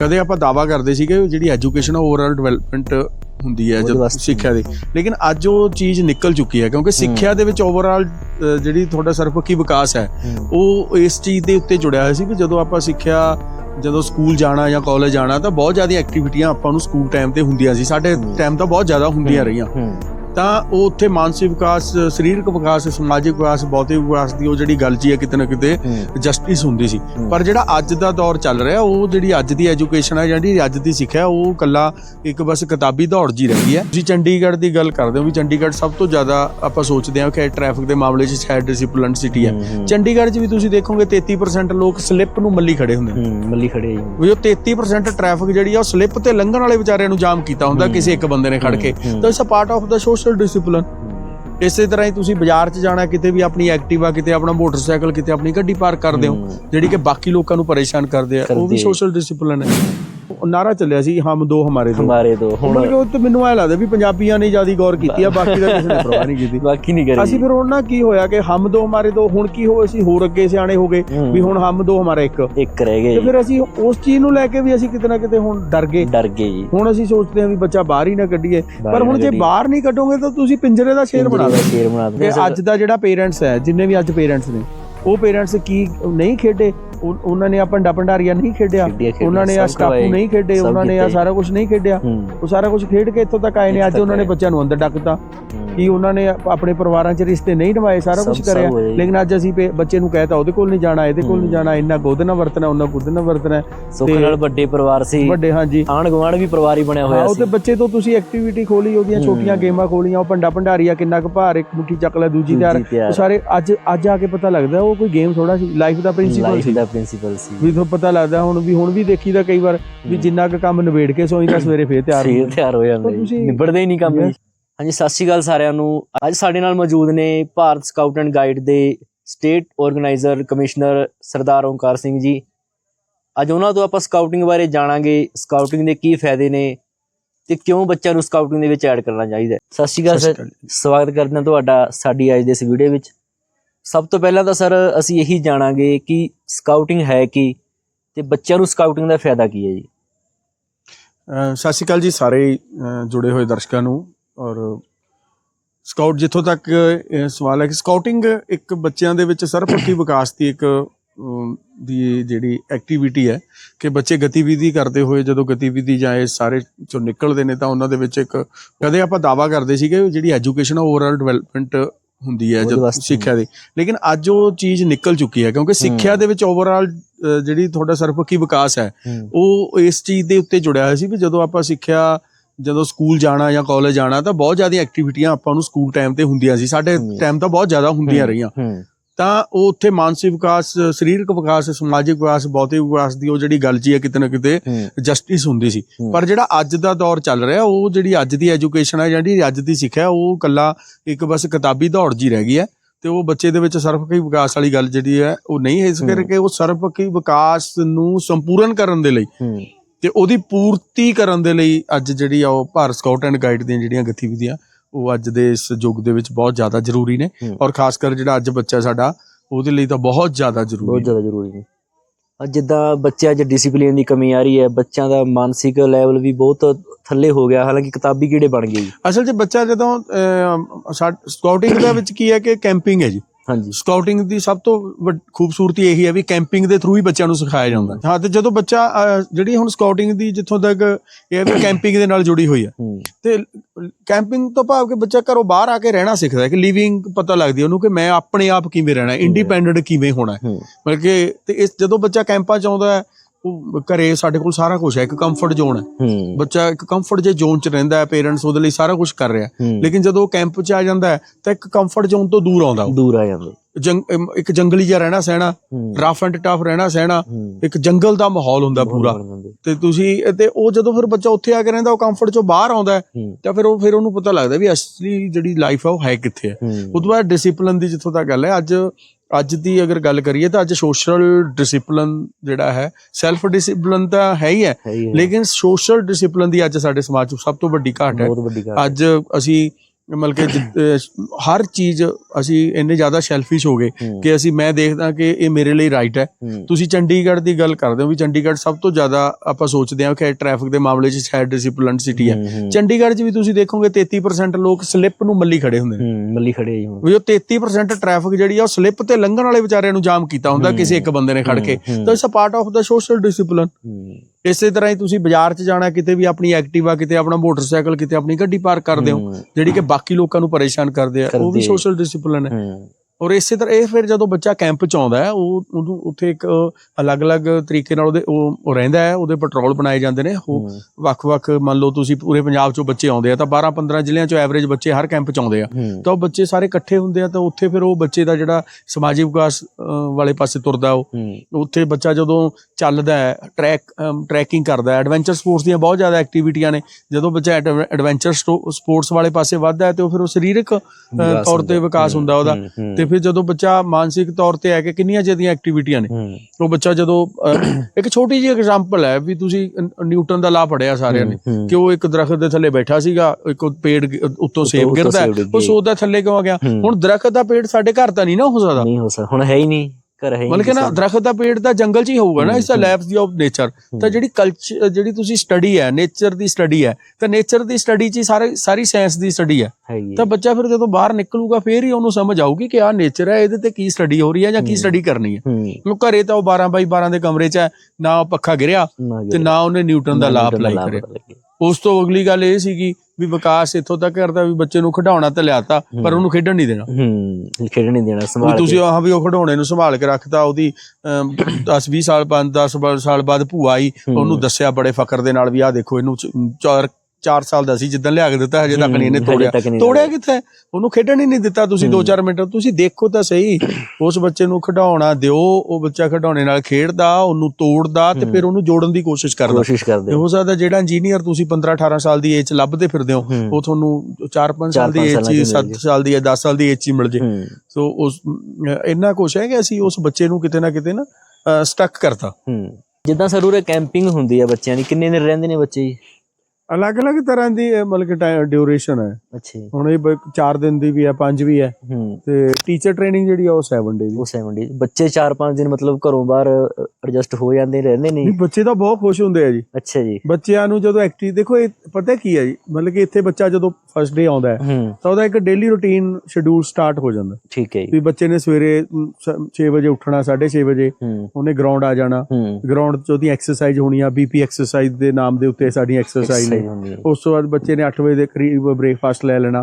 ਕਦੇ ਆਪਾਂ ਦਾਵਾ ਕਰਦੇ ਸੀਗੇ ਜਿਹੜੀ ਐਜੂਕੇਸ਼ਨ ਆ ਓਵਰਆਲ ਡਿਵੈਲਪਮੈਂਟ ਹੁੰਦੀ ਹੈ ਜਦ। ਸਿੱਖਿਆ ਦੀ। ਲੇਕਿਨ ਅੱਜ ਉਹ ਚੀਜ਼ ਨਿਕਲ ਚੁੱਕੀ ਹੈ ਕਿਉਂਕਿ ਸਿੱਖਿਆ ਦੇ ਵਿੱਚ ਓਵਰਆਲ ਜਿਹੜੀ ਤੁਹਾਡਾ ਸਰਵਪੱਖੀ ਵਿਕਾਸ ਹੈ ਉਹ ਇਸ ਚੀਜ਼ ਦੇ ਉੱਤੇ ਜੁੜਿਆ ਹੋਇਆ ਸੀ ਕਿ ਜਦੋਂ ਆਪਾਂ ਸਿੱਖਿਆ ਜਦੋਂ ਸਕੂਲ ਜਾਣਾ ਜਾਂ ਕਾਲਜ ਜਾਣਾ ਤਾਂ ਬਹੁਤ ਜ਼ਿਆਦਾ ਐਕਟੀਵਿਟੀਆਂ ਆਪਾਂ ਨੂੰ ਸਕੂਲ ਟਾਈਮ ਤੇ ਹੁੰਦੀਆਂ ਸੀ। ਸਾਡੇ। ਟਾਈਮ ਤਾਂ ਬਹੁਤ ਜ਼ਿਆਦਾ ਹੁੰਦੀਆਂ ਰਹੀਆਂ। ਤਾਂ ਉਹ ਉੱਥੇ ਮਾਨਸਿਕ ਵਿਕਾਸ ਸਰੀਰਕ ਵਿਕਾਸ ਸਮਾਜਿਕ ਵਿਕਾਸ ਭੌਤਿਕ ਵਿਕਾਸ ਦੀ ਉਹ ਜਿਹੜੀ ਗੱਲ ਜੀ ਹੈ ਕਿਤੇ ਨਾ ਕਿਤੇ ਜਸਟਿਸ ਹੁੰਦੀ ਸੀ। ਪਰ ਜਿਹੜਾ ਅੱਜ ਦਾ ਦੌਰ ਚੱਲ ਰਿਹਾ ਉਹ ਜਿਹੜੀ ਅੱਜ ਦੀ ਐਜੂਕੇਸ਼ਨ ਹੈ ਜਿਹੜੀ ਅੱਜ ਦੀ ਸਿੱਖਿਆ ਉਹ ਕੱਲਾ ਇੱਕ ਬਸ ਕਿਤਾਬੀ ਦੌੜ ਜੀ ਰਹੀ ਹੈ। ਤੁਸੀਂ ਚੰਡੀਗੜ੍ਹ ਦੀ ਗੱਲ ਕਰਦੇ ਹੋ ਵੀ ਚੰਡੀਗੜ੍ਹ ਸਭ ਤੋਂ ਜ਼ਿਆਦਾ ਆਪਾਂ ਸੋਚਦੇ ਹਾਂ ਕਿ ਟ੍ਰੈਫਿਕ ਦੇ ਮਾਮਲੇ 'ਚ ਸ਼ਾਇਦ ਡਿਸਪਲਿਨ ਸਿਟੀ ਹੈ। ਚੰਡੀਗੜ੍ਹ 'ਚ ਵੀ ਤੁਸੀਂ ਦੇਖੋਗੇ 33% ਲੋਕ ਸਲਿੱਪ ਨੂੰ ਮੱਲੀ ਖੜੇ ਹੁੰਦੇ ਨੇ। ਮੱਲੀ ਖੜੇ ਜੀ। ਵੀ ਉਹ 33% ਟ੍ਰੈਫਿਕ ਜਿਹੜੀ ਆ ਉਹ ਸਲਿੱਪ ਤੇ ਲੰਘਣ ਵਾਲੇ ਵਿਚਾਰਿਆਂ ਨੂੰ ਜਾਮ ਕੀਤਾ ਹੁੰਦਾ। ਕਿਸੇ ਇੱਕ ਬੰਦੇ ਨੇ ਖੜ ਕੇ। ਤਾਂ it's a part of the social discipline ਇਸੇ ਤਰ੍ਹਾਂ ਹੀ ਤੁਸੀਂ ਬਾਜ਼ਾਰ 'ਚ ਜਾਣਾ ਕਿਤੇ ਵੀ ਆਪਣੀ ਐਕਟਿਵਾ ਕਿਤੇ ਆਪਣਾ ਮੋਟਰਸਾਈਕਲ ਕਿਤੇ ਆਪਣੀ ਗੱਡੀ ਪਾਰਕ ਕਰਦੇ ਹੋ। ਜਿਹੜੀ ਕਿ ਬਾਕੀ ਲੋਕਾਂ ਨੂੰ ਪਰੇਸ਼ਾਨ ਕਰਦੇ ਆ ਉਹ ਵੀ। ਸੋਸ਼ਲ ਡਿਸਪਲਿਨ ਹੈ ਨਾਰਾ ਚੱਲਿਆ ਸੀ ਹਮ ਦੋ ਹਮਾਰੇ ਦੋ। ਹਮਾਰੇ ਦੋ ਹੁਣ ਉਹ ਤੇ ਮੈਨੂੰ ਐ ਲੱਗਦਾ ਵੀ ਪੰਜਾਬੀਆਂ ਨੇ ਜ਼ਿਆਦਾ ਗੌਰ ਕੀਤੀ ਆ ਬਾਕੀ ਦਾ ਕਿਸੇ ਨੇ ਪਰਵਾਹ ਨਹੀਂ ਕੀਤੀ। ਬਾਕੀ ਨਹੀਂ ਕਰੀ। ਅਸੀਂ ਫਿਰ ਹੁਣ ਨਾ ਕੀ ਹੋਇਆ ਕਿ ਹਮ ਦੋ ਹਮਾਰੇ ਦੋ ਹੁਣ ਕੀ ਹੋ ਅਸੀਂ ਹੋਰ ਅੱਗੇ ਸਿਆਣੇ ਹੋ ਗਏ। ਵੀ ਹੁਣ ਹਮ ਦੋ ਹਮਾਰਾ ਇੱਕ। ਇੱਕ ਰਹਿ ਗਏ ਤੇ। ਫਿਰ ਅਸੀਂ ਉਸ ਚੀਜ਼ ਨੂੰ ਲੈ ਕੇ ਵੀ ਅਸੀਂ ਕਿਤੇ ਨਾ ਕਿਤੇ ਹੁਣ ਡਰ ਗਏ। ਡਰ ਗਏ ਜੀ। ਹੁਣ ਅਸੀਂ ਸੋਚਦੇ ਹਾਂ ਵੀ ਬੱਚਾ ਬਾਹਰ ਹੀ ਨਾ ਕੱਢੀਏ। ਪਰ ਹੁਣ ਜੇ। ਬਾਹਰ ਨਹੀਂ ਕੱਢੋਗੇ ਤਾਂ ਤੁਸੀਂ ਪਿੰਜਰੇ ਦਾ ਸ਼ੇਰ ਬਣਾ ਦਾ ਸ਼ੇਰ ਬਣਾ ਦਿੰਦੇ ਅੱਜ ਦਾ ਜਿਹੜਾ ਪੇਰੈਂਟਸ ਹੈ ਜਿੰਨੇ ਵੀ ਅੱਜ ਪੇਰੈਂਟਸ ਨੇ ਉਹ ਪੇਰੈਂਟਸ ਕੀ ਨਹੀਂ ਖੇਡੇ? ਉਹਨਾਂ ਨੇ ਆ ਭੰਡਾ ਭੰਡਾਰੀਆ ਨਹੀਂ ਖੇਡਿਆ ਉਹਨਾਂ ਨੇ ਆ ਸਟਾਪੂ। ਨਹੀਂ ਖੇਡੇ ਉਹਨਾਂ ਨੇ ਆ। ਸਾਰਾ ਕੁਝ ਨਹੀਂ ਖੇਡਿਆ ਉਹ ਸਾਰਾ ਕੁਝ ਖੇਡ ਕੇ ਇੱਥੋਂ ਤੱਕ ਆਏ ਨੇ ਅੱਜ ਉਹਨਾਂ ਨੇ। ਬੱਚਿਆਂ ਨੂੰ ਅੰਦਰ ਡੱਕਤਾ। ਕਿ ਉਹਨਾਂ ਨੇ ਆਪ- ਆਪਣੇ ਪਰਿਵਾਰਾਂ 'ਚ ਰਿਸ਼ਤੇ ਨਹੀਂ ਨਿਭਾਏ ਸਾਰਾ ਕੁਝ ਕਰਿਆ। ਲੇਕਿਨ ਅੱਜ ਅਸੀਂ ਬੱਚੇ ਨੂੰ ਕਹਿਤਾ ਉਹਦੇ ਕੋਲ ਨਹੀਂ ਜਾਣਾ ਇਹਦੇ ਕੋਲ ਨਹੀਂ। ਜਾਣਾ ਇੰਨਾ ਗੁੱਦ ਨਾ ਵਰਤਣਾ ਉਹਨਾਂ ਗੁੱਦ ਨਾ ਵਰਤਣਾ ਸੁੱਖ ਨਾਲ ਵੱਡੇ ਪਰਿਵਾਰ ਸੀ ਵੱਡੇ ਹਾਂਜੀ ਆਣ ਗਵਾਂਡ ਵੀ ਪਰਿਵਾਰ ਹੀ ਬਣਿਆ ਹੋਇਆ ਉਹ ਤੇ ਸੀ ਬੱਚੇ ਤੋਂ ਤੁਸੀਂ ਐਕਟੀਵਿਟੀ ਖੋਲੀ ਉਹਦੀਆਂ। ਛੋਟੀਆਂ ਗੇਮਾਂ ਖੋਲੀਆਂ ਉਹ ਭੰਡਾ ਭੰਡਾਰੀਆ ਕਿੰਨਾ ਕੁ ਭਾਰ ਇੱਕ ਮੁੱਠੀ ਚੱਕ ਲੈ ਦੂਜੀ ਤਿਆਰ। ਉਹ ਸਾਰੇ ਅੱਜ ਅੱਜ ਆ ਕੇ ਪਤਾ ਲੱਗਦਾ ਉਹ ਕੋਈ ਗੇਮ ਥੋੜਾ ਸੀ ਲਾਈਫ ਦਾ ਪ੍ਰਿੰਸੀਪਲ ਸੀ ਪ੍ਰਿੰਸੀਪਲ ਸੀ। ਵੀ ਤੁਹਾਨੂੰ ਪਤਾ ਲੱਗਦਾ ਹੁਣ ਵੀ ਹੁਣ ਵੀ ਦੇਖੀਦਾ ਕਈ ਵਾਰ ਵੀ ਹੂੰ। ਜਿੰਨਾ ਕੁ ਕੰਮ ਨਿਬੇੜ ਕੇ ਸੋਈਦਾ ਸਵੇਰੇ ਫੇਰ ਤਿਆਰ ਫੇਰ ਹੁੰਦੇ। ਤਿਆਰ ਹੋ ਜਾਂਦੇ ਨਿਬੜਦੇ ਹੀ ਨਹੀਂ ਕੰਮ. ਹਾਂਜੀ ਸਤਿ ਸ਼੍ਰੀ ਅਕਾਲ ਸਾਰਿਆਂ ਨੂੰ। ਅੱਜ ਸਾਡੇ ਨਾਲ ਮੌਜੂਦ ਨੇ ਭਾਰਤ ਸਕਾਊਟ ਐਂਡ ਗਾਈਡ ਦੇ state organiser commissioner Sardar Omkar Singh ji. ਅੱਜ ਉਹਨਾਂ ਤੋਂ ਆਪਾਂ ਸਕਾਊਟਿੰਗ ਬਾਰੇ ਜਾਣਾਂਗੇ। ਸਕਾਊਟਿੰਗ ਦੇ ਕੀ ਫਾਇਦੇ ਨੇ ਤੇ ਕਿਉਂ ਬੱਚਿਆਂ ਨੂੰ ਸਕਾਊਟਿੰਗ ਦੇ ਵਿੱਚ ਐਡ ਕਰਨਾ ਚਾਹੀਦਾ ਹੈ। ਸਤਿ ਸ਼੍ਰੀ ਅਕਾਲ ਸਰ ਸ਼੍ਰੀ। ਅਕਾਲ। ਸਵਾਗਤ ਕਰਦੇ ਹਾਂ ਤੁਹਾਡਾ ਸਾਡੀ ਅੱਜ ਦੇ ਇਸ ਵੀਡੀਓ ਵਿੱਚ। ਸਭ ਤੋਂ ਪਹਿਲਾਂ ਤਾਂ ਸਰ ਅਸੀਂ ਇਹੀ ਜਾਣਾਂਗੇ ਕਿ ਸਕਾਊਟਿੰਗ ਹੈ ਕੀ ਤੇ ਬੱਚਿਆਂ ਨੂੰ ਸਕਾਊਟਿੰਗ ਦਾ ਫਾਇਦਾ ਕੀ ਹੈ ਜੀ? ਸਤਿ ਸ਼੍ਰੀ ਅਕਾਲ ਜੀ ਸਾਰੇ ਜੁੜੇ ਹੋਏ ਦਰਸ਼ਕਾਂ ਨੂੰ ਔਰ ਸਕਾਊਟ ਜਿੱਥੋਂ ਤੱਕ ਸਵਾਲ ਹੈ ਕਿ ਸਕਾਊਟਿੰਗ ਇੱਕ ਬੱਚਿਆਂ ਦੇ ਵਿੱਚ ਸਰਵਪੱਖੀ ਵਿਕਾਸ ਦੀ ਇੱਕ ਦੀ ਜਿਹੜੀ ਐਕਟੀਵਿਟੀ ਹੈ ਕਿ ਬੱਚੇ ਗਤੀਵਿਧੀ ਕਰਦੇ ਹੋਏ ਜਦੋਂ ਗਤੀਵਿਧੀ ਜਾਂ ਇਹ ਸਾਰੇ ਚੋਂ ਨਿਕਲਦੇ ਨੇ ਤਾਂ ਉਹਨਾਂ ਦੇ ਵਿੱਚ ਇੱਕ, ਕਦੇ ਆਪਾਂ ਦਾਵਾ ਕਰਦੇ ਸੀਗੇ ਜਿਹੜੀ ਐਜੂਕੇਸ਼ਨ ਓਵਰਆਲ ਡਿਵੈਲਪਮੈਂਟ ਹੁੰਦੀ ਹੈ ਜਦ। ਸਿੱਖਿਆ ਦੀ। ਲੇਕਿਨ ਅੱਜ ਉਹ ਚੀਜ਼ ਨਿਕਲ ਚੁੱਕੀ ਹੈ ਕਿਉਂਕਿ ਸਿੱਖਿਆ ਦੇ ਵਿੱਚ ਓਵਰਆਲ ਜਿਹੜੀ ਤੁਹਾਡਾ ਸਰਵਪੱਖੀ ਵਿਕਾਸ ਹੈ ਉਹ ਇਸ ਚੀਜ਼ ਦੇ ਉੱਤੇ ਜੁੜਿਆ ਹੋਇਆ ਸੀ ਵੀ ਜਦੋਂ ਆਪਾਂ ਸਿੱਖਿਆ ਜਦੋਂ ਸਕੂਲ ਜਾਣਾ ਜਾਂ ਕਾਲਜ ਜਾਣਾ ਤਾਂ ਬਹੁਤ ਜ਼ਿਆਦਾ ਐਕਟੀਵਿਟੀਆਂ ਆਪਾਂ ਨੂੰ ਸਕੂਲ ਟਾਈਮ ਤੇ ਹੁੰਦੀਆਂ ਸੀ। ਸਾਡੇ। ਟਾਈਮ ਤਾਂ ਬਹੁਤ ਜ਼ਿਆਦਾ ਹੁੰਦੀਆਂ ਰਹੀਆਂ। ਤਾਂ ਉਹ ਉੱਥੇ ਮਾਨਸਿਕ ਵਿਕਾਸ ਸਰੀਰਕ ਵਿਕਾਸ ਸਮਾਜਿਕ ਵਿਕਾਸ ਭੌਤਿਕ ਵਿਕਾਸ ਦੀ ਉਹ ਜਿਹੜੀ ਗੱਲ ਜੀ ਹੈ ਕਿਤੇ ਨਾ ਕਿਤੇ ਜਸਟਿਸ ਹੁੰਦੀ ਸੀ। ਪਰ ਜਿਹੜਾ ਅੱਜ ਦਾ ਦੌਰ ਚੱਲ ਰਿਹਾ ਉਹ ਜਿਹੜੀ ਅੱਜ ਦੀ ਐਜੂਕੇਸ਼ਨ ਹੈ ਜਿਹੜੀ ਅੱਜ ਦੀ ਸਿੱਖਿਆ ਉਹ ਕੱਲਾ ਇੱਕ ਬਸ ਕਿਤਾਬੀ ਦੌੜ ਜੀ ਰਹਿ ਗਈ ਹੈ ਤੇ ਉਹ ਬੱਚੇ ਦੇ ਵਿੱਚ ਸਰਵਪੱਖੀ ਵਿਕਾਸ ਵਾਲੀ ਗੱਲ ਜਿਹੜੀ ਹੈ ਉਹ ਨਹੀਂ ਹੈ ਇਸ। ਕਰਕੇ ਉਹ ਸਰਵਪੱਖੀ ਵਿਕਾਸ ਨੂੰ ਸੰਪੂਰਨ ਕਰਨ ਦੇ ਲਈ ਤੇ ਉਹਦੀ ਪੂਰਤੀ ਕਰਨ ਦੇ ਲਈ ਅੱਜ ਜਿਹੜੀ ਆ ਉਹ ਭਾਰਤ ਸਕਾਊਟ ਐਂਡ ਗਾਈਡ ਦੀਆਂ ਜਿਹੜੀਆਂ ਗਤੀਵਿਧੀਆਂ ਉਹ ਅੱਜ ਦੇ ਇਸ ਯੁੱਗ ਦੇ ਵਿੱਚ ਬਹੁਤ ਜ਼ਿਆਦਾ ਜ਼ਰੂਰੀ ਨੇ। ਔਰ ਖਾਸ ਕਰ ਜਿਹੜਾ ਅੱਜ ਬੱਚਾ ਸਾਡਾ ਉਹਦੇ ਲਈ ਤਾਂ ਬਹੁਤ ਜ਼ਿਆਦਾ ਜ਼ਰੂਰੀ ਬਹੁਤ ਜ਼ਿਆਦਾ ਜ਼ਰੂਰੀ ਨੇ। ਅੱਜ ਜਿੱਦਾਂ ਬੱਚਿਆਂ 'ਚ ਡਿਸਪਲਿਨ ਦੀ ਕਮੀ ਆ ਰਹੀ ਹੈ ਬੱਚਿਆਂ ਦਾ ਮਾਨਸਿਕ ਲੈਵਲ ਵੀ ਬਹੁਤ ਥੱਲੇ ਹੋ ਗਿਆ ਹਾਲਾਂਕਿ ਕਿਤਾਬੀ ਕੀੜੇ ਬਣ ਗਏ ਜੀ। ਅਸਲ 'ਚ ਬੱਚਾ ਜਦੋਂ ਸਕਾਊਟਿੰਗ ਦੇ ਵਿੱਚ ਕੀ ਹੈ ਕਿ ਕੈਂਪਿੰਗ ਹੈ ਜੀ। ਹਾਂਜੀ। ਸਕਾਊਟਿੰਗ ਦੀ ਸਭ ਤੋਂ ਵੱਡ- ਖੂਬਸੂਰਤੀ ਇਹੀ ਹੈ ਵੀ ਕੈਂਪਿੰਗ ਦੇ ਥਰੂ ਹੀ ਬੱਚਿਆਂ ਨੂੰ ਸਿਖਾਇਆ ਜਾਂਦਾ ਹੈ। ਹਾਂ ਤੇ ਜਦੋਂ ਬੱਚਾ ਅਹ, ਜਿਹੜੀ ਹੁਣ ਸਕਾਊਟਿੰਗ ਦੀ ਜਿੱਥੋਂ ਤੱਕ ਇਹ ਹੈ ਵੀ ਕੈਂਪਿੰਗ ਦੇ ਨਾਲ ਜੁੜੀ ਹੋਈ ਹੈ। ਹੂੰ। ਤੇ ਕੈਂਪਿੰਗ ਤੋਂ ਭਾਵ ਕਿ ਬੱਚਾ ਘਰੋਂ ਬਾਹਰ ਆ ਕੇ ਰਹਿਣਾ ਸਿੱਖਦਾ ਹੈ ਕਿ ਲਿਵਿੰਗ ਪਤਾ ਲੱਗਦੀ ਹੈ ਉਹਨੂੰ ਕਿ ਮੈਂ ਆਪਣੇ ਆਪ ਕਿਵੇਂ ਰਹਿਣਾ ਇੰਡੀਪੈਂਡੈਂਟ ਕਿਵੇਂ ਹੋਣਾ ਹੈ। ਹੂੰ। ਮਤਲਬ ਕਿ ਤੇ ਇਸ ਜਦੋਂ ਬੱਚਾ ਕੈਂਪਾਂ ਚ ਆਉਂਦਾ ਹੈ ਉਹ ਘਰੇ ਸਾਡੇ ਕੋਲ ਸਾਰਾ ਕੁਝ ਹੈ ਇੱਕ ਕੰਫਰਟ ਜ਼ੋਨ ਹੈ। ਬੱਚਾ ਇੱਕ ਕੰਫਰਟ ਜੇ ਜ਼ੋਨ ਚ ਰਹਿੰਦਾ ਹੈ ਪੇਰੈਂਟਸ ਉਹਦੇ ਲਈ ਸਾਰਾ ਕੁਝ ਕਰ ਰਿਹਾ ਲੇਕਿਨ ਜਦੋਂ ਉਹ ਕੈਂਪ ਚ ਆ ਜਾਂਦਾ ਹੈ ਤਾਂ ਇੱਕ ਕੰਫਰਟ ਜ਼ੋਨ ਤੋਂ ਦੂਰ ਆਉਂਦਾ ਉਹ। ਦੂਰ ਆ ਜਾਂਦੇ। ਇੱਕ ਜੰਗਲੀ ਜਿਹਾ ਰਹਿਣਾ ਸਹਿਣਾ ਰਫ ਐਂਡ ਟਫ ਰਹਿਣਾ ਸਹਿਣਾ ਇੱਕ ਜੰਗਲ ਦਾ ਮਾਹੌਲ ਹੁੰਦਾ ਪੂਰਾ। ਤੇ ਤੁਸੀਂ ਤੇ ਉਹ ਜਦੋਂ ਫਿਰ ਬੱਚਾ ਉੱਥੇ ਆ ਕੇ ਰਹਿੰਦਾ ਉਹ ਕੰਫਰਟ ਚੋਂ ਬਾਹਰ ਆਉਂਦਾ ਤਾਂ ਫਿਰ ਉਹ ਫਿਰ ਉਹਨੂੰ ਪਤਾ ਲੱਗਦਾ ਵੀ ਅਸਲੀ ਜਿਹੜੀ ਲਾਈਫ ਹੈ ਉਹ ਹੈ ਕਿੱਥੇ ਹੈ। ਹੂੰ। ਉਸ ਤੋਂ ਬਾਅਦ ਡਿਸਪਲਿਨ ਦੀ ਜਿੱਥੋਂ ਤੱਕ ਗੱਲ ਹੈ ਅੱਜ ਅੱਜ ਦੀ ਅਗਰ ਗੱਲ ਕਰੀਏ ਤਾਂ ਅੱਜ ਸੋਸ਼ਲ ਡਿਸਪਲਿਨ ਜਿਹੜਾ ਹੈ ਸੈਲਫ ਡਿਸਪਲਿਨ ਤਾਂ ਹੈ ਹੀ ਹੈ। ਲੇਕਿਨ ਸੋਸ਼ਲ ਡਿਸਪਲਿਨ ਦੀ ਅੱਜ ਸਾਡੇ ਸਮਾਜ 'ਚ ਸਭ ਤੋਂ ਵੱਡੀ ਘਾਟ ਹੈ। ਅੱਜ ਅਸੀਂ ਮਤਲਬ ਕਿ ਜਿ- ਅਹ ਹਰ ਚੀਜ਼ ਅਸੀਂ ਇੰਨੇ ਜ਼ਿਆਦਾ ਸੈਲਫਿਸ਼ ਹੋ ਗਏ ਹੂੰ, ਕਿ ਅਸੀਂ ਮੈਂ ਦੇਖਦਾ ਕਿ ਇਹ ਮੇਰੇ ਲਈ ਰਾਈਟ ਹੈ। ਹੂੰ, ਤੁਸੀਂ ਚੰਡੀਗੜ੍ਹ ਦੀ ਗੱਲ ਕਰਦੇ ਹੋ ਵੀ ਚੰਡੀਗੜ੍ਹ ਸਭ ਤੋਂ ਜ਼ਿਆਦਾ ਆਪਾਂ ਸੋਚਦੇ ਹਾਂ ਕਿ ਟ੍ਰੈਫਿਕ ਦੇ ਮਾਮਲੇ 'ਚ ਸ਼ਾਇਦ ਡਿਸਪਲਿਨ ਸਿਟੀ ਹੈ। ਹੂੰ, ਹੂੰ, ਚੰਡੀਗੜ੍ਹ 'ਚ ਵੀ ਤੁਸੀਂ ਦੇਖੋਗੇ 33% ਲੋਕ ਸਲਿੱਪ ਨੂੰ ਮੱਲੀ ਖੜੇ ਹੁੰਦੇ ਨੇ। ਹੂੰ, ਮੱਲੀ ਖੜੇ ਆ ਜੀ ਹੁਣ ਵੀ ਉਹ 33% ਟ੍ਰੈਫਿਕ ਜਿਹੜੀ ਆ ਉਹ ਸਲਿੱਪ ਤੇ ਲੰਘਣ ਵਾਲੇ ਵਿਚਾਰਿਆਂ ਨੂੰ ਜਾਮ ਕੀਤਾ ਹੁੰਦਾ। ਕਿਸੇ ਇੱਕ ਬੰਦੇ ਨੇ ਖੜ ਕੇ। ਹੂੰ, ਹੂੰ, ਤਾਂ it's a part of the social discipline hmm, ਇਸੇ ਤਰ੍ਹਾਂ ਹੀ ਤੁਸੀਂ ਬਾਜ਼ਾਰ 'ਚ ਜਾਣਾ ਕਿਤੇ ਵੀ ਆਪਣੀ ਐਕਟਿਵਾ ਕਿਤੇ ਆਪਣਾ ਮੋਟਰਸਾਈਕਲ ਕਿਤੇ ਆਪਣੀ ਗੱਡੀ ਪਾਰਕ ਕਰਦੇ ਹੋ ਜਿਹੜੀ ਕਿ ਬਾਕੀ ਲੋਕਾਂ ਨੂੰ ਪਰੇਸ਼ਾਨ ਕਰਦੇ ਆ ਉਹ ਵੀ। ਸੋਸ਼ਲ ਡਿਸਪਲਿਨ ਹੂੰ, ਔਰ ਇਸੇ ਤਰ੍ਹਾਂ ਇਹ ਫਿਰ ਜਦੋਂ ਬੱਚਾ ਕੈਂਪ 'ਚ ਆਉਂਦਾ ਹੈ ਉਹ ਉਹਨੂੰ ਉੱਥੇ ਇੱਕ ਅਲੱਗ-ਅਲੱਗ ਤਰੀਕੇ ਨਾਲ ਉਹਦੇ ਉਹ ਰਹਿੰਦਾ ਹੈ ਉਹਦੇ ਪੈਟਰੋਲ ਬਣਾਏ ਜਾਂਦੇ ਨੇ ਉਹ ਵੱਖ-ਵੱਖ ਮੰਨ ਲਓ ਤੁਸੀਂ ਪੂਰੇ ਪੰਜਾਬ 'ਚੋਂ ਬੱਚੇ ਆਉਂਦੇ ਆ ਤਾਂ 12-15 ਜ਼ਿਲ੍ਹਿਆਂ 'ਚੋਂ ਐਵਰੇਜ ਬੱਚੇ ਹਰ ਕੈਂਪ 'ਚ ਆਉਂਦੇ ਆ। ਤਾਂ ਉਹ ਬੱਚੇ ਸਾਰੇ ਇਕੱਠੇ ਹੁੰਦੇ ਆ ਤਾਂ ਉੱਥੇ ਫਿਰ ਉਹ ਬੱਚੇ ਦਾ ਜਿਹੜਾ ਸਮਾਜਿਕ ਵਿਕਾਸ ਵਾਲੇ ਪਾਸੇ ਤੁਰਦਾ ਉਹ। ਉੱਥੇ ਬੱਚਾ ਜਦੋਂ ਚੱਲਦਾ ਹੈ ਟਰੈਕ ਟਰੈਕਿੰਗ ਕਰਦਾ ਹੈ ਐਡਵੈਂਚਰ ਸਪੋਰਟਸ ਦੀਆਂ ਬਹੁਤ ਜ਼ਿਆਦਾ ਐਕਟੀਵਿਟੀਆਂ ਨੇ। ਜਦੋਂ ਬੱਚਾ ਐਡਵੈਂਚਰ ਸਪੋਰਟਸ ਵਾਲੇ ਪਾਸੇ ਵੱਧਦਾ ਹੈ ਤੇ ਉਹ ਫਿਰ ਉਹ ਸਰੀਰਕ ਤੌਰ ਤੇ। ਵਿਕਾਸ ਹੁੰਦਾ ਉਹਦਾ। ਤੇ ਫਿਰ ਜਦੋਂ ਬੱਚਾ ਮਾਨਸਿਕ ਤੌਰ ਤੇ ਹੈ ਕਿ ਕਿੰਨੀਆਂ ਜਿਹਦੀਆਂ ਐਕਟੀਵਿਟੀਆਂ ਨੇ ਉਹ ਬੱਚਾ ਜਦੋਂ ਇੱਕ ਛੋਟੀ ਜਿਹੀ ਐਗਜ਼ਾਮਪਲ ਹੈ ਵੀ ਤੁਸੀਂ ਨਿਊਟਨ ਦਾ ਲਾਅ ਪੜਿਆ ਸਾਰਿਆਂ ਨੇ ਕਿ ਉਹ ਇੱਕ ਦਰਖਤ ਦੇ ਥੱਲੇ ਬੈਠਾ ਸੀਗਾ ਇੱਕ ਪੇੜ ਉੱਤੋਂ ਸੇਬ ਗਿਰਦਾ ਉਹ। ਸੋਚਦਾ ਥੱਲੇ ਕਿਉਂ ਆ ਗਿਆ। ਹੁਣ ਦਰਖਤ ਦਾ ਪੇੜ ਸਾਡੇ ਘਰ ਤਾਂ ਨਹੀਂ ਨਾ ਹੋ ਸਕਦਾ। ਨਹੀਂ ਹੋ ਸਕਦਾ ਹੁਣ ਹੈ ਹੀ ਨਹੀਂ। ਘਰ ਹੈ ਮਤਲਬ ਕਿ ਨਾ ਦਰਖਤ ਦਾ ਪੇੜ ਤਾਂ ਜੰਗਲ 'ਚ ਹੀ ਹੋਊਗਾ ਨਾ ਦਾ ਹੂੰ। ਲੈਬਸ ਦੀ ਆਫ ਨੇਚਰ ਤਾਂ ਜਿਹੜੀ ਕਲਚਰ ਜਿਹੜੀ ਤੁਸੀਂ ਸਟੱਡੀ ਹੈ ਨੇਚਰ ਦੀ ਸਟੱਡੀ ਹੈ ਤਾਂ ਨੇਚਰ ਦੀ ਸਟੱਡੀ 'ਚ ਹੀ ਸਾਰੇ ਸਾਰੀ ਸਾਇੰਸ ਦੀ ਸਟੱਡੀ ਹੈ। ਤਾਂ ਬੱਚਾ ਫਿਰ ਜਦੋਂ ਬਾਹਰ ਨਿਕਲੂਗਾ ਫੇਰ ਹੀ ਉਹਨੂੰ ਸਮਝ ਆਊਗੀ ਕਿ ਆਹ ਨੇਚਰ ਹੈ ਇਹਦੇ ਤੇ ਕੀ ਸਟੱਡੀ ਹੋ ਰਹੀ ਹੈ ਜਾਂ ਕੀ। ਸਟੱਡੀ ਕਰਨੀ ਹੈ। ਉਹ ਘਰੇ ਤਾਂ ਉਹ 12 ਬਾਈ 12 ਦੇ ਕਮਰੇ 'ਚ ਹੈ ਨਾ ਉਹ ਪੱਖਾ ਗਿਰਿਆ ਤੇ ਨਾ ਉਹਨੇ ਨਿਊਟਨ ਦਾ ਲਾਅ ਅਪਲਾਈ ਕਰਿਆ। ਉਸ ਤੋਂ ਅਗਲੀ ਗੱਲ ਇਹ ਸੀਗੀ ਵੀ ਵਿਕਾਸ ਇੱਥੋਂ ਤੱਕ ਕਰਦਾ ਵੀ ਬੱਚੇ ਨੂੰ ਖਿਡਾਉਣਾ ਤੇ ਲਿਆਤਾ ਪਰ ਉਹਨੂੰ ਖੇਡਣ ਨਹੀਂ ਦੇਣਾ। ਹੂੰ ਖੇਡਣ ਨਹੀਂ ਦੇਣਾ ਸੰਭਾਲ ਤੁਸੀਂ ਆਹ ਵੀ ਉਹ ਖਿਡੌਣੇ ਨੂੰ ਸੰਭਾਲ ਕੇ ਰੱਖਤਾ ਉਹਦੀ 10 20 ਸਾਲ ਬਾਅਦ 10 ਸਾਲ ਬਾਅਦ ਭੂਆ ਆਈ। ਉਹਨੂੰ ਦੱਸਿਆ ਬੜੇ ਫਕਰ ਦੇ ਨਾਲ ਵੀ ਆਹ ਦੇਖੋ ਇਹਨੂੰ 4 4 ਸਾਲ ਦਾ ਸੀ ਜਿੱਦਾਂ ਲਿਆ ਕੇ ਦਿੱਤਾ ਹਜੇ ਤੱਕ ਨਹੀਂ ਇਹਨੇ ਤੋੜਿਆ। ਤੋੜਿਆ ਕਿੱਥੇ? ਉਹਨੂੰ ਖੇਡਣ ਹੀ ਨਹੀਂ ਦਿੱਤਾ ਤੁਸੀਂ ਹੂੰ। 2-4 ਮਿੰਟ। ਤੁਸੀਂ ਦੇਖੋ ਤਾਂ ਸਹੀ ਉਸ ਬੱਚੇ ਨੂੰ ਖਿਡੌਣਾ ਦਿਓ ਉਹ ਬੱਚਾ ਖਿਡੌਣੇ ਨਾਲ ਖੇਡਦਾ ਉਹਨੂੰ ਤੋੜਦਾ ਤੇ। ਫਿਰ ਉਹਨੂੰ ਜੋੜਨ ਦੀ ਕੋਸ਼ਿਸ਼ ਕਰਦਾ। ਕੋਸ਼ਿਸ਼ ਕਰਦੇ। ਹੋ ਸਕਦਾ ਜਿਹੜਾ ਇੰਜੀਨੀਅਰ ਤੁਸੀਂ 15-18 ਸਾਲ ਦੀ ਏਜ 'ਚ ਲੱਭਦੇ ਫਿਰਦੇ ਹੋ। ਉਹ ਤੁਹਾਨੂੰ 4-5 ਸਾਲ ਦੀ ਏਜ 'ਚ ਸਾਲਾਂ 'ਚ ਮਿਲ 7 ਜੇ। ਸਾਲ ਦੀ ਏਜ 10 ਸਾਲ ਦੀ ਏਜ 'ਚ ਹੀ ਮਿਲ ਜੇ। ਸੋ ਉਸ ਇੰਨਾ ਕੁਛ ਹੈ ਕਿ ਅਸੀਂ ਉਸ ਬੱਚੇ ਨੂੰ ਕਿਤੇ ਨਾ ਕਿਤੇ ਨਾ ਸਟਕ ਕਰਤਾ। ਹੂੰ। ਜਿੱਦਾਂ ਸਰ ਉਰੇ ਕੈਂਪਿੰਗ ਹੁੰਦੀ ਆ ਬੱਚਿਆਂ ਦੀ ਕਿੰਨੇ ਦਿਨ ਰਹਿੰਦੇ ਨੇ ਬੱਚੇ ਜੀ? ਅਲੱਗ-ਅਲੱਗ ਤਰ੍ਹਾਂ ਦੀ ਮਤਲਬ ਕਿ ਡਿਊਰੇਸ਼ਨ ਹੈ। ਅੱਛਾ ਜੀ। ਹੁਣ ਇਹ 4 ਦਿਨ ਦੀ ਵੀ ਹੈ 5 ਵੀ ਹੈ। ਹੂੰ। ਤੇ ਟੀਚਰ ਟ੍ਰੇਨਿੰਗ ਜਿਹੜੀ ਆ ਉਹ 7 ਡੇ ਦੀ। ਉਹ 70 ਬੱਚੇ 4-5 ਦਿਨ ਮਤਲਬ ਘਰੋਂ ਬਾਹਰ ਐਡਜਸਟ ਹੋ ਜਾਂਦੇ ਰਹਿੰਦੇ ਨੇ। ਨਹੀਂ ਬੱਚੇ ਤਾਂ ਬਹੁਤ ਖੁਸ਼ ਹੁੰਦੇ ਆ ਜੀ। ਅੱਛਾ ਜੀ। ਬੱਚਿਆਂ ਨੂੰ ਜਦੋਂ ਐਕਟਿਵ ਦੇਖੋ ਇਹ ਪਤਾ ਕੀ ਹੈ ਜੀ ਮਤਲਬ ਕਿ ਇੱਥੇ ਬੱਚਾ ਜਦੋਂ ਫਸਟ ਡੇ ਆਉਂਦਾ ਹੈ ਹੂੰ। ਤਾਂ ਉਹਦਾ ਇੱਕ ਡੇਲੀ ਰੁਟੀਨ ਸ਼ਡਿਊਲ ਸਟਾਰਟ ਹੋ ਜਾਂਦਾ। ਠੀਕ ਹੈ ਜੀ। ਵੀ ਬੱਚੇ ਨੇ ਸਵੇਰੇ 6 ਵਜੇ ਉੱਠਣਾ 6:30 ਵਜੇ ਹੂੰ। ਉਹਨੇ ਗਰਾਊਂਡ ਆ ਜਾਣਾ। ਹੂੰ। ਗਰਾਊਂਡ 'ਚ ਉਹਦੀ ਐਕਸਰਸਾਈਜ਼ ਹੋਣੀ ਆ ਬੀਪੀ ਐਕਸਰਸਾਈਜ਼ ਦੇ ਨਾਮ ਦੇ ਉੱਤੇ ਸਾਡੀਆਂ ਐਕਸਰਸਾਈਜ਼ ਨੇ। ਹੁੰਦੀ ਹੈ ਉਸ ਤੋਂ ਬਾਅਦ ਬੱਚੇ ਨੇ 8 ਵਜੇ ਦੇ ਕਰੀਬ ਬ੍ਰੇਕਫਾਸਟ ਲੈ ਲੈਣਾ।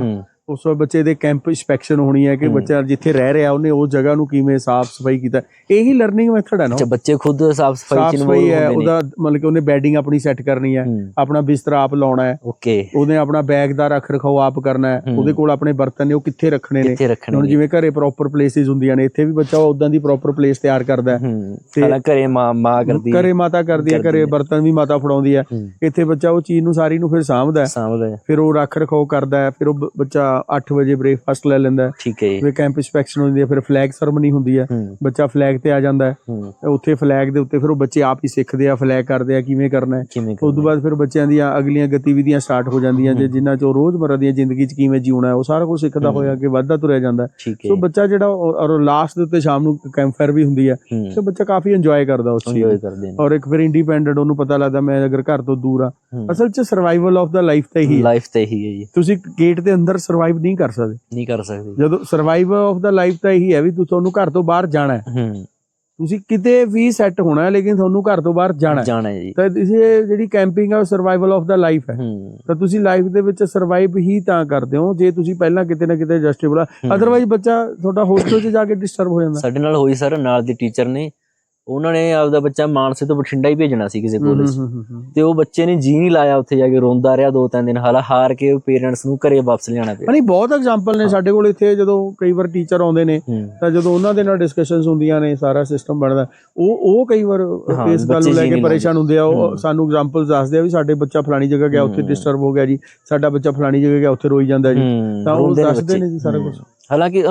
ਉਸ ਤੋਂ ਬੱਚੇ ਦੇ ਕੈਂਪ ਇਨਸਪੈਕਸ਼ਨ ਹੋਣੀ ਹੈ ਕਿ ਹੂੰ। ਬੱਚਾ ਜਿੱਥੇ ਰਹਿ ਰਿਹਾ ਉਹਨੇ ਉਸ ਜਗ੍ਹਾ ਨੂੰ ਕਿਵੇਂ ਸਾਫ਼ ਸਫ਼ਾਈ ਕੀਤਾ। ਇਹੀ ਲਰਨਿੰਗ ਮੈਥਡ ਹੈ ਨਾ ਅੱਛਾ ਬੱਚੇ ਖੁਦ ਸਾਫ਼ ਸਫ਼ਾਈ ਸਾਫ਼ ਚ ਇਨਵੋਲਵ ਹੈ ਹੁੰਦੇ ਨੇ। ਉਹਦਾ ਮਤਲਬ ਕਿ ਉਹਨੇ ਬੈਡਿੰਗ ਆਪਣੀ ਸੈੱਟ ਕਰਨੀ ਹੈ ਹੂੰ। ਆਪਣਾ ਬਿਸਤਰਾ ਆਪ ਲਾਉਣਾ ਹੈ। ਓਕੇ। ਉਹਨੇ ਆਪਣਾ ਬੈਗ ਦਾ ਰੱਖ ਰਖਾਓ ਆਪ ਕਰਨਾ ਹੈ। ਹੂੰ। ਉਹਦੇ ਕੋਲ ਆਪਣੇ ਬਰਤਨ ਨੇ ਉਹ ਕਿੱਥੇ ਰੱਖਣੇ ਨੇ? ਹੁਣ? ਜਿਵੇਂ ਘਰੇ ਪ੍ਰੋਪਰ ਪਲੇਸਿਸ ਹੁੰਦੀਆਂ ਨੇ ਇੱਥੇ ਵੀ ਬੱਚਾ ਉਦਾਂ ਦੀ ਪ੍ਰੋਪਰ ਪਲੇਸ ਤਿਆਰ ਕਰਦਾ ਹੈ। ਹੂੰ। ਤੇ- ਘਰੇ ਮਾਂ ਮਾਂ ਕਰਦੀ ਘਰੇ ਮਾਤਾ ਕਰਦੀ ਹੈ ਘਰੇ ਹੈ। ਬਰਤਨ ਵੀ ਮਾਤਾ ਫੜਾਉਂਦੀ ਹੈ। ਹੂੰ। ਇੱਥੇ ਬੱਚਾ ਉਹ ਚੀਜ਼ ਨੂੰ ਸਾਰੀ ਨੂੰ ਫਿਰ ਸਾਂਭਦਾ ਹੈ। ਸਾਂਭਦਾ ਹੈ। ਫਿਰ ਉਹ ਰੱਖ ਰਖਾਓ ਕਰਦਾ ਹੈ। ਫਿਰ ਉਹ ਬੱਚਾ 8 ਵਜੇ ਬ੍ਰੇਕਫਾਸਟ ਲੈ ਲੈਂਦਾ ਠੀਕ ਹੈ ਫਿਰ ਕੈਂਪ ਇਨਸਪੈਕਸ਼ਨ ਹੁੰਦੀ ਹੈ ਫਿਰ ਫਲੈਗ ਸਰਮਨੀ ਹੁੰਦੀ ਹੈ। ਬੱਚਾ ਫਲੈਗ ਤੇ ਆ ਜਾਂਦਾ ਹੈ। ਉੱਥੇ ਫਲੈਗ ਦੇ ਉੱਤੇ ਫਿਰ ਉਹ ਬੱਚੇ ਆਪ ਹੀ ਸਿੱਖਦੇ ਆ ਫਲੈਗ ਕਰਦੇ ਆ ਕਿਵੇਂ ਕਰਨਾ ਹੈ। ਉਸ ਤੋਂ? ਬਾਅਦ ਫਿਰ ਬੱਚਿਆਂ ਦੀਆਂ ਅਗਲੀਆਂ ਗਤੀਵਿਧੀਆਂ ਸਟਾਰਟ ਹੋ ਜਾਂਦੀਆਂ ਜੇ। ਜਿਨ੍ਹਾਂ ਚੋਂ ਰੋਜ਼ਮਰਰਾ ਦੀਆਂ ਜ਼ਿੰਦਗੀ 'ਚ ਕਿਵੇਂ ਜਿਉਣਾ ਹੈ ਉਹ ਸਾਰਾ ਕੁਝ ਸਿੱਖਦਾ। ਹੋਇਆ ਕਿ ਵੱਧਦਾ ਤੁਰਿਆ ਜਾਂਦਾ ਸੋ ਬੱਚਾ ਜਿਹੜਾ ਉਹ- ਔਰ ਲਾਸਟ ਦੇ ਉੱਤੇ ਸ਼ਾਮ ਨੂੰ ਕੈਂਪ ਫਾਇਰ ਵੀ ਹੁੰਦੀ ਹੈ। ਤੇ ਬੱਚਾ ਕਾਫੀ ਇੰਜੋਏ ਕਰਦਾ ਉਸ ਚੀਜ਼ ਨੂੰ। ਔਰ ਇੱਕ ਫਿਰ ਇੰਡੀਪੈਂਡੈਂਟ ਉਹਨੂੰ ਪਤਾ ਲੱਗਦਾ ਮੈਂ ਅਗਰ ਘਰ ਤੋਂ ਦੂਰ ਆ। ਅਸਲ 'ਚ ਸਰਵਾਈਵਲ ਆਫ ਦਾ ਲਾਈਫ ਤਾਂ ਹੈ ਲਾਈਫ ਤੇ ਹੀ ਹੈ ਜੀ। ਤੁਸੀਂ ਗੇਟ ਦੇ ਅੰਦਰ ਸਰਵਾਈਵ ਨਹੀਂ ਕਰ ਸਕਦੇ। ਨਹੀਂ ਕਰ ਸਕਦੇ। ਜਦੋਂ ਸਰਵਾਈਵਲ ਆਫ ਦਾ ਲਾਈਫ ਤਾਂ ਇਹੀ ਹੈ ਵੀ ਤੁਹਾਨੂੰ ਘਰ ਤੋਂ ਬਾਹਰ ਜਾਣਾ ਹੈ। ਹੂੰ। ਤੁਸੀਂ ਕਿਤੇ ਵੀ ਸੈੱਟ ਹੋਣਾ ਹੈ ਲੇਕਿਨ ਤੁਹਾਨੂੰ ਘਰ ਤੋਂ ਬਾਹਰ ਜਾਣਾ ਹੈ। ਜਾਣਾ ਹੈ ਜੀ। ਤਾਂ ਇਹ ਜਿਹੜੀ ਕੈਂਪਿੰਗ ਹੈ ਉਹ ਸਰਵਾਈਵਲ ਆਫ ਦਾ ਲਾਈਫ ਹੈ। ਤਾਂ ਤੁਸੀਂ ਲਾਈਫ ਦੇ ਵਿੱਚ ਸਰਵਾਈਵ ਹੀ ਤਾਂ ਕਰਦੇ ਹੋ ਜੇ ਤੁਸੀਂ ਪਹਿਲਾਂ ਕਿਤੇ ਨਾ ਕਿਤੇ ਜਸਟੇਬਲ ਹੂੰ। ਅਦਰਵਾਈਜ਼ ਬੱਚਾ ਤੁਹਾਡਾ ਹੋਸਟਲ 'ਚ ਜਾ ਕੇ ਡਿਸਟਰਬ ਹੋ ਜਾਂਦਾ। ਸਾਡੇ ਨਾਲ ਹੋਈ ਸਰ ਨਾਲ ਦੇ ਟੀਚਰ ਨੇ ਉਹਨਾਂ ਨੇ ਆਪਦਾ ਬੱਚਾ ਮਾਨਸੇ ਤੋਂ ਬਠਿੰਡਾ ਹੀ ਭੇਜਣਾ ਸੀ ਕਿਸੇ ਕਾਲਜ। ਤੇ ਉਹ ਬੱਚੇ ਨੇ ਜੀ ਨਹੀਂ ਲਾਇਆ ਉੱਥੇ ਜਾ ਕੇ ਰੋਂਦਾ ਰਿਹਾ ਦੋ ਤਿੰਨ ਦਿਨ ਹਾਲਾ ਹਾਰ ਕੇ ਪੇਰੈਂਟਸ ਨੂੰ ਘਰੇ ਵਾਪਸ ਲਿਆਣਾ ਪਿਆ। ਨਹੀਂ ਬਹੁਤ ਐਗਜ਼ਾਮਪਲ ਨੇ ਸਾਡੇ ਕੋਲ ਇੱਥੇ ਜਦੋਂ ਕਈ ਵਾਰ ਟੀਚਰ ਆਉਂਦੇ ਨੇ ਤਾਂ ਜਦੋਂ ਉਹਨਾਂ ਦੇ ਨਾਲ ਡਿਸਕਸ਼ਨਸ ਹੁੰਦੀਆਂ ਨੇ ਸਾਰਾ ਸਿਸਟਮ ਬਣਦਾ। ਉਹ ਉਹ ਕਈ ਵਾਰ ਇਸ ਗੱਲ ਨੂੰ ਲੈ ਕੇ ਪਰੇਸ਼ਾਨ ਹੁੰਦੇ ਆ। ਉਹ। ਸਾਨੂੰ ਐਗਜ਼ਾਮਪਲਸ ਦੱਸਦੇ ਆ ਵੀ ਸਾਡੇ ਬੱਚਾ ਫਲਾਣੀ ਜਗ੍ਹਾ ਗਿਆ ਉੱਥੇ। ਡਿਸਟਰਬ ਹੋ ਗਿਆ ਜੀ। ਸਾਡਾ ਬੱਚਾ ਫਲਾਣੀ ਜਗ੍ਹਾ ਗਿਆ ਉੱਥੇ ਰੋਈ ਜਾਂਦਾ ਜੀ। ਤਾਂ ਉਹ ਦੱਸਦੇ। ਨੇ ਜੀ ਸਾਰਾ। ਕੁਝ ਹਾਲਾਂਕਿ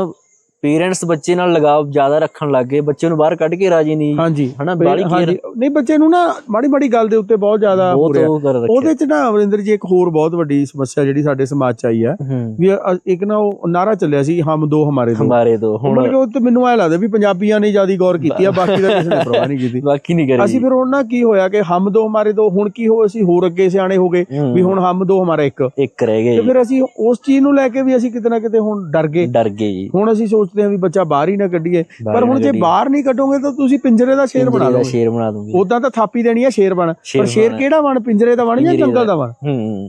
ਪੇਰੈਂਟਸ ਬੱਚੇ ਨਾਲ ਲਗਾਵ ਜ਼ਿਆਦਾ ਰੱਖਣ ਲੱਗ ਗਏ ਬੱਚੇ ਨੂੰ ਬਾਹਰ ਕੱਢ ਕੇ ਰਾਜੀ ਨਹੀਂ। ਹਾਂਜੀ। ਹਨਾ ਹਾਂਜੀ। ਕੇਅਰ ਨਹੀਂ ਬੱਚੇ ਨੂੰ ਨਾ ਮਾੜੀ ਮਾੜੀ ਗੱਲ ਦੇ ਉੱਤੇ ਬਹੁਤ ਜ਼ਿਆਦਾ ਹੋ ਰਿਹਾ ਉਹਦੇ ਚ ਨਾ ਅਮਰਿੰਦਰ ਜੀ ਇੱਕ ਹੋਰ ਬਹੁਤ ਵੱਡੀ ਸਮੱਸਿਆ ਜਿਹੜੀ ਸਾਡੇ ਸਮਾਜ ਚ ਆਈ ਹੈ। ਵੀ ਇੱਕ ਨਾ ਉਹ ਨਾਰਾ ਚੱਲਿਆ ਸੀ ਹਮ ਦੋ ਹਮਾਰੇ ਦੋ। ਹਮਾਰੇ ਤੋਂ ਹੁਣ ਉਹ ਤੇ ਮੈਨੂੰ ਐ ਲੱਗਦਾ ਵੀ ਪੰਜਾਬੀਆਂ ਨੇ ਜ਼ਿਆਦਾ ਗੌਰ ਕੀਤੀ ਆ ਬਾਕੀ ਦਾ ਕਿਸੇ ਨੇ ਪਰਵਾਹ ਨਹੀਂ ਕੀਤੀ। ਬਾਕੀ ਨਹੀਂ ਕਰੀ। ਅਸੀਂ ਫਿਰ ਹੁਣ ਨਾ ਕੀ ਹੋਇਆ ਕਿ ਹਮ ਦੋ ਹਮਾਰੇ ਦੋ ਹੁਣ ਕੀ ਹੋ ਅਸੀਂ ਹੋਰ ਅੱਗੇ ਸਿਆਣੇ ਹੋ ਗਏ ਵੀ ਹੁਣ ਹਮ ਦੋ ਹਮਾਰਾ ਇੱਕ। ਇੱਕ ਰਹਿ ਤੇ ਗਏ ਫਿਰ ਅਸੀਂ ਉਸ ਚੀਜ਼ ਨੂੰ ਲੈ ਕੇ ਵੀ ਅਸੀਂ ਕਿਤੇ ਨਾ ਕਿਤੇ ਹੁਣ ਡਰ ਗਏ। ਡਰ ਗਏ ਜੀ। ਹੁਣ ਅਸੀਂ ਸੋਚਦੇ ਹਾਂ ਵੀ ਬੱਚਾ ਬਾਹਰ ਹੀ ਨਾ ਕੱਢੀਏ। ਪਰ ਹੁਣ ਜੇ। ਬਾਹਰ ਨਹੀਂ ਕੱਢੋਗੇ ਤਾਂ ਤੁਸੀਂ ਪਿੰਜਰੇ ਦਾ ਸ਼ੇਰ ਬਣਾ ਲਓਗੇ ਸ਼ੇਰ ਬਣਾ ਦੂੰਗੀ। ਉਦਾਂ ਤਾਂ ਥਾਪੀ ਦੇਣੀ ਆ ਸ਼ੇਰ ਬਣ। ਪਰ ਸ਼ੇਰ। ਕਿਹੜਾ ਬਣ? ਪਿੰਜਰੇ ਦਾ ਬਣ ਜਾਂ ਜੰਗਲ ਦਾ। ਬਣ?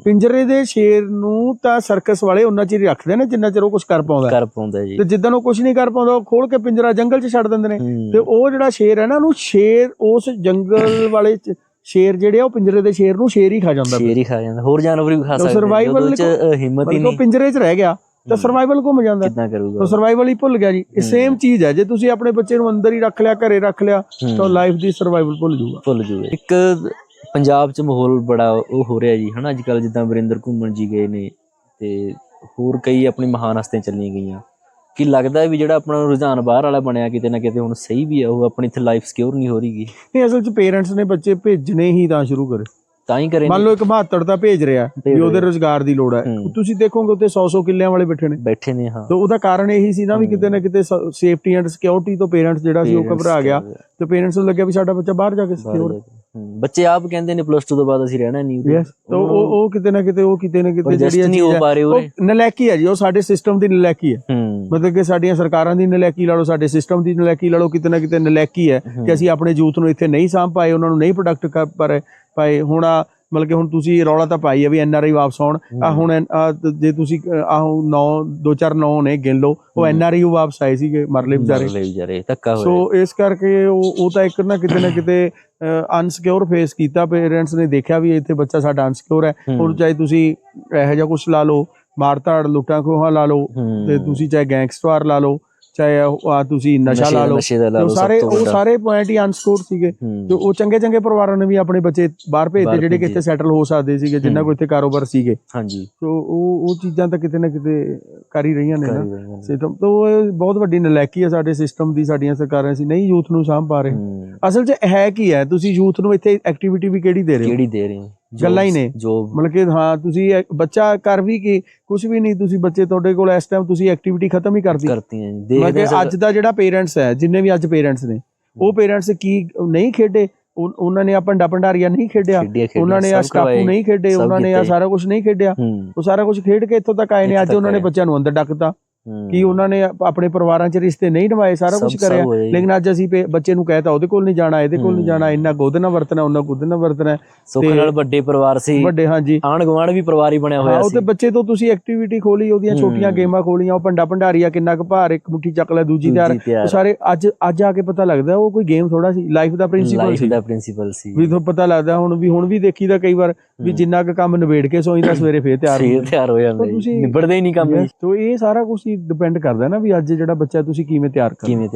ਪਿੰਜਰੇ ਦੇ ਸ਼ੇਰ ਨੂੰ ਤਾਂ ਸਰਕਸ ਵਾਲੇ ਉਹਨਾਂ ਚਿਰ ਹੀ ਰੱਖਦੇ ਨੇ ਜਿੰਨਾ ਚਿਰ ਉਹ ਕੁਝ ਕਰ ਪਾਉਂਦਾ। ਕਰ ਪਾਉਂਦਾ ਜੀ। ਤੇ ਜਿੱਦਾਂ ਉਹ ਕੁਝ ਨਹੀਂ ਕਰ ਪਾਉਂਦਾ ਉਹ ਖੋਲ ਕੇ ਪਿੰਜਰਾ ਜੰਗਲ 'ਚ ਛੱਡ ਦਿੰਦੇ ਨੇ। ਤੇ ਉਹ ਜਿਹੜਾ ਸ਼ੇਰ ਹੈ ਨਾ ਉਹਨੂੰ ਸ਼ੇਰ ਉਸ ਜੰਗਲ ਵਾਲੇ 'ਚ ਸ਼ੇਰ ਜਿਹੜੇ ਆ ਉਹ ਪਿੰਜਰੇ ਦੇ ਸ਼ੇਰ ਨੂੰ ਸ਼ੇਰ ਹੀ ਖਾ ਜਾਂਦਾ। ਸ਼ੇਰ ਹੀ ਖਾ ਜਾਂਦਾ। ਹੋਰ ਜਾਨਵਰ ਵੀ ਖਾ ਸਕਦੇ ਉਹਦੇ ਚ ਹਿੰਮਤ ਹੀ ਮਤਲਬ ਉਹ ਨਹੀਂ। ਪਿੰਜਰੇ 'ਚ ਰਹਿ ਗਿਆ। ਤਾਂ ਸਰਵਾਈਵਲ ਘੁੰਮ ਜਾਂਦਾ। ਕਿੰਨਾ ਕਰੂਗਾ? ਤਾਂ ਸਰਵਾਈਵਲ ਹੀ ਭੁੱਲ ਗਿਆ ਜੀ। ਇਹ ਸੇਮ ਚੀਜ਼ ਹੈ। ਜੇ ਤੁਸੀਂ ਆਪਣੇ ਬੱਚੇ ਨੂੰ ਅੰਦਰ ਹੀ ਰੱਖ ਲਿਆ ਘਰੇ ਰੱਖ ਲਿਆ ਤਾਂ ਲਾਈਫ ਦੀ ਸਰਵਾਈਵਲ ਭੁੱਲ ਜਾਊਗਾ। ਭੁੱਲ ਜੂਗੇ ਇੱਕ ਪੰਜਾਬ 'ਚ ਮਾਹੌਲ ਬੜਾ ਉਹ ਹੋ ਰਿਹਾ ਜੀ ਹਨਾ? ਅੱਜ ਕੱਲ ਜਿੱਦਾਂ ਵਰਿੰਦਰ ਘੁੰਮਣ ਜੀ ਗਏ ਨੇ ਤੇ ਹੋਰ ਕਈ ਆਪਣੀ ਮਹਾਨ ਹਸਤੀਆਂ ਚੱਲੀਆਂ ਗਈਆਂ। ਕੀ ਲੱਗਦਾ ਵੀ ਜਿਹੜਾ ਆਪਣਾ ਰੁਝਾਨ ਬਾਹਰ ਵਾਲਾ ਬਣਿਆ ਕਿਤੇ ਨਾ ਕਿਤੇ ਹੁਣ ਸਹੀ ਵੀ ਆ ਉਹ ਆਪਣੀ ਇੱਥੇ ਲਾਈਫ ਸਿਕਿਉਰ ਨਹੀਂ ਹੋ ਰਹੀਗੀ ਨਹੀਂ ਅਸਲ 'ਚ ਪੇਰੈਂਟਸ ਨੇ ਬੱਚੇ ਭੇਜਣੇ ਹੀ ਤਾਂ ਸ਼ੁਰੂ ਕਰੇ। ਤਾਂ ਹੀ ਕਰੇ ਮੰਨ ਲਓ ਇੱਕ ਮਹਾਤੜ ਦਾ ਭੇਜ ਰਿਹਾ ਵੀ ਉਹਦੇ ਰੋਜ਼ਗਾਰ ਦੀ ਲੋੜ ਹੈ। ਤੁਸੀਂ ਦੇਖੋਗੇ ਉੱਤੇ 100-100 ਕਿੱਲਿਆਂ ਵਾਲੇ ਬੈਠੇ ਨੇ। ਬੈਠੇ ਨੇ ਹਾਂ। ਤਾਂ ਉਹਦਾ ਕਾਰਨ ਇਹੀ ਸੀ ਨਾ ਵੀ ਕਿਤੇ ਨਾ ਕਿਤੇ ਸੇਫਟੀ ਐਂਡ ਸਿਕਿਉਰਿਟੀ ਤੋਂ ਪੇਰੈਂਟਸ ਜਿਹੜਾ ਸੀ ਉਹ ਘਬਰਾ ਗਿਆ। ਤੇ ਪੇਰੈਂਟਸ ਨੂੰ ਲੱਗਿਆ ਵੀ ਸਾਡਾ ਬੱਚਾ ਬਾਹਰ ਜਾ ਕੇ ਸਿਕਿਉਰ ਬੱਚੇ ਆਪ ਕਹਿੰਦੇ ਨੇ ਪਲੱਸ 2 ਤੋਂ ਬਾਅਦ ਅਸੀਂ ਰਹਿਣਾ ਨਹੀਂ। ਯੈਸ ਉਹ ਉਹ ਕਿਤੇ ਨਾ ਕਿਤੇ ਉਹ ਕਿਤੇ ਨਾ ਕਿਤੇ ਜਿਹੜੀ ਨਹੀਂ ਹੋ ਪਾ ਰਹੇ ਉਹ ਉਰੇ। ਨਲੈਕੀ ਹੈ ਜੀ ਉਹ ਸਾਡੇ ਸਿਸਟਮ ਦੀ ਨਲੈਕੀ ਹੈ। ਮਤਲਬ ਕਿ ਸਾਡੀਆਂ ਸਰਕਾਰਾਂ ਦੀ ਨਲੈਕੀ ਲਾ ਲਓ ਸਾਡੇ ਸਿਸਟਮ ਦੀ ਨਲੈਕੀ ਲਾ ਲਓ ਕਿਤੇ ਨਾ ਕਿਤੇ ਨਲੈਕੀ ਹੈ ਕਿ ਅਸੀਂ ਆਪਣੇ ਯੂਥ ਨੂੰ ਇੱਥੇ ਨਹੀਂ ਸਾਂਭ ਪਾਏ ਉਹਨਾਂ ਨੂੰ ਨਹੀਂ ਪ੍ਰੋਡਕਟ ਕਰ ਪਾਏ। ਹੁਣ ਆ ਮਤਲਬ ਕਿ ਹੁਣ ਤੁਸੀਂ ਰੌਲਾ ਤਾਂ ਪਾਈ ਹੈ ਵੀ ਐਨ ਆਰ ਆਈ ਵਾਪਸ ਆਉਣ। ਆ ਹੁਣ ਜੇ ਤੁਸੀਂ ਆ 9 ਦੋ ਚਾਰ 9 ਨੇ ਗਿਣ ਲਓ ਉਹ ਐਨ ਆਰ ਆਈ ਵਾਪਸ ਆਏ ਸੀਗੇ ਮਰਲੇ ਵਿਚਾਰੇ। ਲੈ ਵਿਚਾਰੇ ਧੱਕਾ ਹੋਇਆ। ਸੋ ਇਸ ਕਰਕੇ ਉਹ ਉਹ ਤਾਂ ਇੱਕ ਨਾ ਕਿਤੇ ਨਾ ਕਿਤੇ ਅਨਸਿਕਿਉਰ ਫੇਸ ਕੀਤਾ ਪੇਰੈਂਟਸ ਨੇ ਦੇਖਿਆ ਵੀ ਇੱਥੇ ਬੱਚਾ ਸਾਡਾ ਅਨਸਿਕਿਉਰ ਹੈ। ਹੁਣ ਚਾਹੇ ਤੁਸੀਂ ਇਹੋ ਜਿਹਾ ਕੁਝ ਲਾ ਲਓ ਮਾਰਤਾੜ ਲੁੱਟਾਂ ਖੋਹਾਂ ਲਾ ਲਓ। ਤੇ ਤੁਸੀਂ ਚਾਹੇ ਗੈਂਗਸਟਰ ਲਾ ਲਓ ਚਾਹੇ ਆ ਤੁਸੀਂ ਨਸ਼ਾ ਲਾ ਲਓ ਉਹ ਸਾਰੇ ਉਹ। ਸਾਰੇ ਪੁਆਇੰਟ ਹੀ ਅਨਸਕੋਰ ਸੀਗੇ। ਤੇ ਉਹ ਚੰਗੇ ਚੰਗੇ ਪਰਿਵਾਰਾਂ ਨੇ ਵੀ ਆਪਣੇ ਬੱਚੇ ਬਾਹਰ ਭੇਜਦੇ ਜਿਹੜੇ ਕਿ। ਇੱਥੇ ਸੈਟਲ ਹੋ ਸਕਦੇ ਸੀਗੇ ਜਿਨ੍ਹਾਂ ਕੋਲ ਇੱਥੇ ਕਾਰੋਬਾਰ ਸੀਗੇ ਹਾਂਜੀ ਸੋ ਉਹ ਉਹ ਚੀਜ਼ਾਂ ਤਾਂ ਕਿਤੇ ਨਾ ਕਿਤੇ ਕਰ ਹੀ ਰਹੀਆਂ ਨੇ ਨਾ। ਸਿਸਟਮ ਤੋਂ ਬਹੁਤ ਵੱਡੀ ਨਲਾਇਕੀ ਹੈ ਸਾਡੇ ਸਿਸਟਮ ਦੀ ਸਾਡੀਆਂ ਸਰਕਾਰਾਂ ਸੀ ਨਹੀਂ ਯੂਥ ਨੂੰ ਸਾਂਭ ਪਾ ਰਹੇ। ਅਸਲ 'ਚ ਹੈ ਕੀ ਹੈ ਤੁਸੀਂ ਯੂਥ ਨੂੰ ਇੱਥੇ ਐਕਟੀਵਿਟੀ ਵੀ ਕਿਹੜੀ ਦੇ ਰਹੇ ਹੋ ਕਿਹੜੀ ਦੇ ਰਹੇ ਹੋ ਗੱਲਾਂ ਹੀ ਨੇ। ਜੋਬ ਮਤਲਬ ਕਿ ਹਾਂ ਤੁਸੀਂ ਬੱਚਾ ਕਰ ਵੀ ਕੀ ਕੁਝ ਵੀ ਨਹੀਂ ਤੁਸੀਂ ਬੱਚੇ ਤੁਹਾਡੇ ਕੋਲ ਇਸ ਟਾਈਮ ਤੁਸੀਂ ਐਕਟੀਵਿਟੀ ਖਤਮ ਹੀ ਕਰਦੀ ਕਰਤੀਆਂ ਜੀ ਮਤਲਬ ਦੇਖਦੇ ਕਿ ਅੱਜ ਦਾ ਜਿਹੜਾ ਪੇਰੈਂਟਸ ਹੈ ਜਿੰਨੇ ਵੀ ਅੱਜ ਪੇਰੈਂਟਸ ਨੇ ਉਹ ਪੇਰੈਂਟਸ ਕੀ ਨਹੀਂ ਖੇਡੇ ਉਹ- ਉਹਨਾਂ ਨੇ ਆ ਭੰਡਾ ਭੰਡਾਰੀਆ ਨਹੀਂ ਖੇਡਿਆ ਖੇਡੀਆਂ ਖੇਡੀਆਂ ਉਹਨਾਂ ਨੇ ਆ ਸਭ ਸਟਾਪੂ ਕਰਵਾਏ। ਨਹੀਂ ਖੇਡੇ ਸਭ ਉਹਨਾਂ ਨੇ ਆ ਕੀਤੇ। ਸਾਰਾ ਕੁਝ ਨਹੀਂ ਖੇਡਿਆ ਹੂੰ ਉਹ ਸਾਰਾ ਕੁਝ ਖੇਡ ਕੇ ਇੱਥੋਂ ਤੱਕ ਆਏ ਨੇ ਇੱਥੋਂ ਅੱਜ ਤੱਕ ਉਹਨਾਂ ਨੇ ਆਏ। ਬੱਚਿਆਂ ਨੂੰ ਅੰਦਰ ਡੱਕਤਾ। ਕਿ ਉਹਨਾਂ ਨੇ ਆਪ- ਆਪਣੇ ਪਰਿਵਾਰਾਂ 'ਚ ਰਿਸ਼ਤੇ ਨਹੀਂ ਨਿਭਾਏ ਸਾਰਾ ਕੁਝ ਕਰਿਆ। ਲੇਕਿਨ ਅੱਜ ਅਸੀਂ ਬੱਚੇ ਨੂੰ ਕਹਿਤਾ ਉਹਦੇ ਕੋਲ ਨਹੀਂ ਜਾਣਾ ਇਹਦੇ ਕੋਲ ਨਹੀਂ। ਜਾਣਾ ਇੰਨਾ ਗੋਦ ਨਾ ਵਰਤਣਾ ਉਹਨਾਂ ਗੁੱਦ ਨਾ ਵਰਤਣਾ। ਸੁੱਖ ਨਾਲ ਵੱਡੇ ਪਰਿਵਾਰ ਸੀ। ਵੱਡੇ ਹਾਂਜੀ। ਆਣ ਗਵਾਂਡ ਵੀ ਪਰਿਵਾਰ ਹੀ ਬਣਿਆ ਹੋਇਆ ਉਹ ਸੀ। ਤੇ ਬੱਚੇ ਤੋਂ ਤੁਸੀਂ ਐਕਟੀਵਿਟੀ ਖੋਲੀ ਉਹਦੀਆਂ। ਛੋਟੀਆਂ ਗੇਮਾਂ ਖੋਲੀਆਂ ਉਹ ਭੰਡਾ ਭੰਡਾਰੀਆ ਕਿੰਨਾ ਕੁ ਭਾਰ ਇੱਕ ਮੁੱਠੀ ਚੱਕ ਲੈ ਦੂਜੀ ਤਿਆਰ। ਤਿਆਰ। ਉਹ ਸਾਰੇ ਅੱਜ ਅੱਜ ਆ ਕੇ ਪਤਾ ਲੱਗਦਾ ਉਹ ਕੋਈ ਗੇਮ ਥੋੜਾ ਸੀ ਲਾਈਫ ਦਾ ਪ੍ਰਿੰਸੀਪਲ ਲਾਈਫ ਸੀ। ਦਾ ਪ੍ਰਿੰਸੀਪਲ ਸੀ। ਵੀ ਤੁਹਾਨੂੰ ਪਤਾ ਲੱਗਦਾ ਹੁਣ ਵੀ ਹੁਣ ਵੀ ਦੇਖੀਦਾ ਕਈ ਵਾਰ ਵੀ ਜਿੰਨਾ ਕੁ ਕੰਮ ਨਿਬੇੜ ਕੇ ਸੋਈਦਾ ਸਵੇਰੇ ਫੇਰ ਤਿਆਰ ਤਿਆਰ ਹੋ ਜਾਂਦਾ ਤਾਂ ਜੀ। ਤੁਸੀਂ- ਨਿਬੜਦੇ ਹੀ ਨਹੀਂ ਕੰਮ ਤੋ ਇਹ ਸਾਰਾ ਕੁਝ ਡਿਪੈਂਡ ਕਰਦਾ ਨਾ ਵੀ ਅੱਜ ਜਿਹੜਾ ਬੱਚਾ ਤੁਸੀਂ ਕਿਵੇਂ ਤਿਆਰ ਕਰੋ ਕਿਵੇਂ ਤਿਆਰ